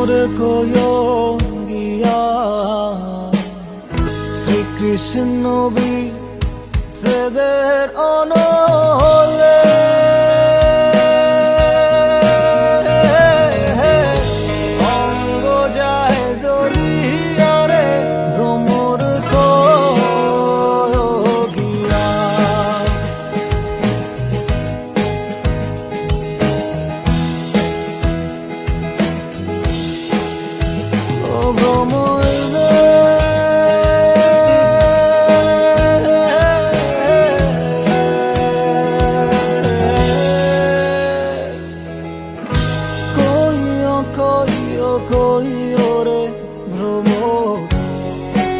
কৃষ্ণর কয়ঙ্গিয়া শ্রীকৃষ্ণ বিদের অনলে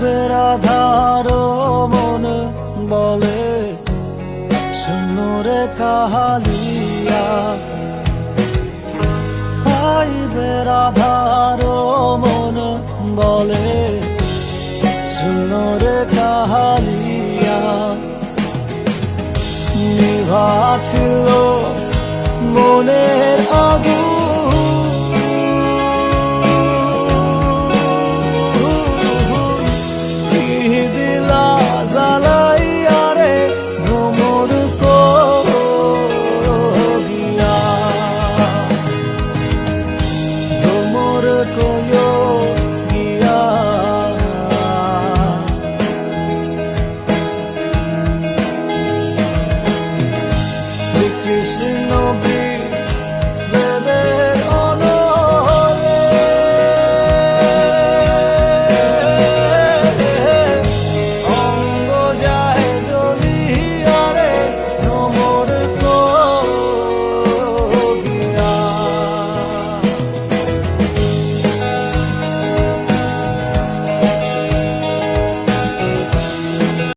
পাইবে রাধার মনে বলে শুনরে কাহালিয়া। পাইবে রাধার মনে বলে শুনরে কাহালিয়া। নিভাছিল মনের আগুন There is no